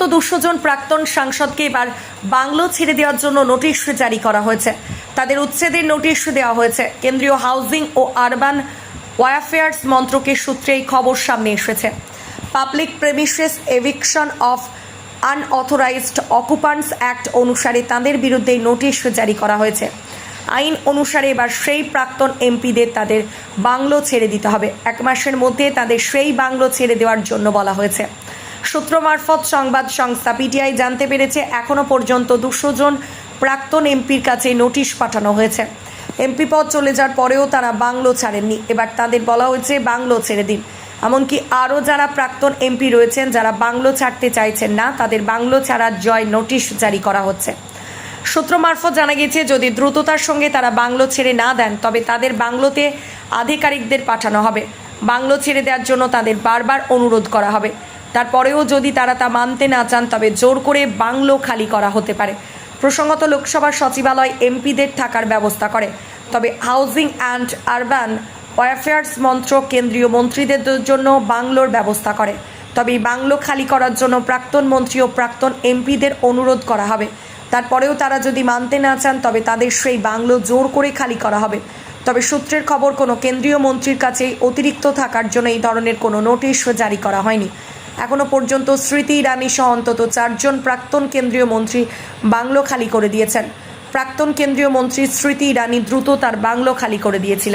অন্তত দুশো জন প্রাক্তন সাংসদকে এবার বাংলো ছেড়ে দেওয়ার জন্য নোটিশ জারি করা হয়েছে। তাদের উচ্ছেদের নোটিশ দেওয়া হয়েছে। কেন্দ্রীয় হাউজিং ও আরবান ওয়ারফেয়ার্স মন্ত্রকের সূত্রে এই খবর সামনে এসেছে। Public premises eviction of unauthorised occupants act অনুসারে তাদের বিরুদ্ধে নোটিশ জারি করা হয়েছে। আইন অনুসারে এবার সেই প্রাক্তন এমপিদের তাদের বাংলো ছেড়ে দিতে হবে। এক মাসের মধ্যে তাদের সেই বাংলো ছেড়ে দেওয়ার জন্য বলা হয়েছে। সূত্র মারফত সংবাদ সংস্থা পিটিআই জানতে পেরেছে এখনও পর্যন্ত দুশো জন প্রাক্তন এমপির কাছে নোটিশ পাঠানো হয়েছে। এমপি পদ চলে যাওয়ার পরেও তারা বাংলো ছাড়েননি। এবার তাদের বলা হয়েছে, বাংলো ছেড়ে দিন। এমনকি আরও যারা প্রাক্তন এমপি রয়েছেন, যারা বাংলো ছাড়তে চাইছেন না, তাদের বাংলো ছাড়ার জয় নোটিশ জারি করা হচ্ছে। সূত্র মারফত জানা গেছে, যদি দ্রুততার সঙ্গে তারা বাংলো ছেড়ে না দেন, তবে তাদের বাংলোতে আধিকারিকদের পাঠানো হবে। বাংলো ছেড়ে দেওয়ার জন্য তাদের বারবার অনুরোধ করা হবে। তারপরেও যদি তারা তা মানতে না চান, তবে জোর করে বাংলো খালি করা হতে পারে। প্রসঙ্গত লোকসভা সচিবালয় এমপিদের থাকার ব্যবস্থা করে। তবে হাউজিং অ্যান্ড আরবান ওয়ারফেয়ার্স মন্ত্রক কেন্দ্রীয় মন্ত্রীদের জন্য বাংলোর ব্যবস্থা করে। তবে বাংলো খালি করার জন্য প্রাক্তন মন্ত্রী ও প্রাক্তন এমপিদের অনুরোধ করা হবে। তারপরেও তারা যদি মানতে না চান, তবে তাদের সেই বাংলো জোর করে খালি করা হবে। তবে সূত্রের খবর, কোনো কেন্দ্রীয় মন্ত্রীর কাছে অতিরিক্ত থাকার জন্য এই ধরনের কোনো নোটিশ জারি করা হয়নি। এখনও পর্যন্ত স্মৃতি ইরানি সহ অন্তত চারজন প্রাক্তন কেন্দ্রীয় মন্ত্রী বাংলো খালি করে দিয়েছেন। প্রাক্তন কেন্দ্রীয় মন্ত্রী স্মৃতি ইরানি দ্রুত তার বাংলো খালি করে দিয়েছিলেন।